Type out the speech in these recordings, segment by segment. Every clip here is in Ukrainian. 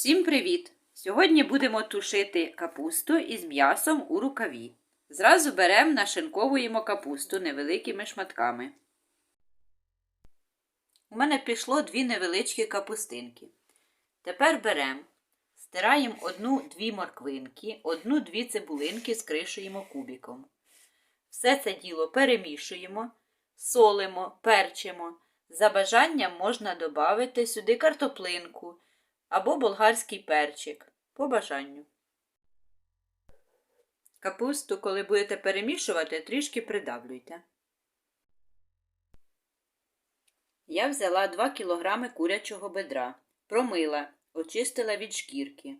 Всім привіт! Сьогодні будемо тушити капусту із м'ясом у рукаві. Зразу беремо нашинковуємо капусту невеликими шматками. У мене пішло дві невеличкі капустинки. Тепер беремо, стираємо одну-дві морквинки, одну-дві цибулинки скришуємо кубиком. Все це діло перемішуємо, солимо, перчимо. За бажанням можна додати сюди картоплинку або болгарський перчик по бажанню. Капусту, коли будете перемішувати, трішки придавлюйте. Я взяла 2 кг курячого бедра, промила, очистила від шкірки.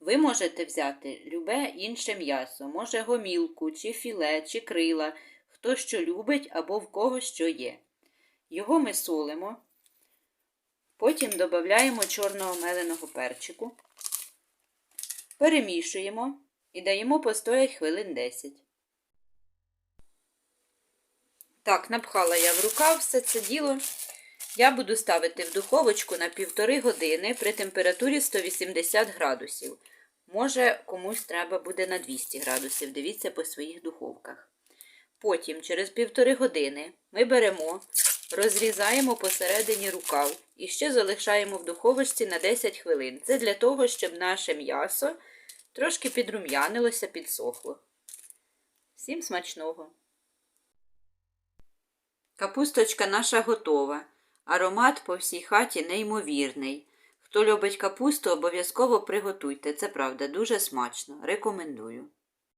Ви можете взяти любе інше м'ясо, може гомілку, чи філе, чи крила, хто що любить або в кого що є. Його ми солимо. Потім додаємо чорного меленого перчику, перемішуємо і даємо постояти хвилин 10. Так, напхала я в рукав все це діло. Я буду ставити в духовочку на півтори години при температурі 180 градусів. Може, комусь треба буде на 200 градусів. Дивіться по своїх духовках. Потім, через півтори години, ми беремо, розрізаємо посередині рукав і ще залишаємо в духовочці на 10 хвилин. Це для того, щоб наше м'ясо трошки підрум'янилося, підсохло. Всім смачного! Капусточка наша готова. Аромат по всій хаті неймовірний. Хто любить капусту, обов'язково приготуйте. Це правда, дуже смачно. Рекомендую.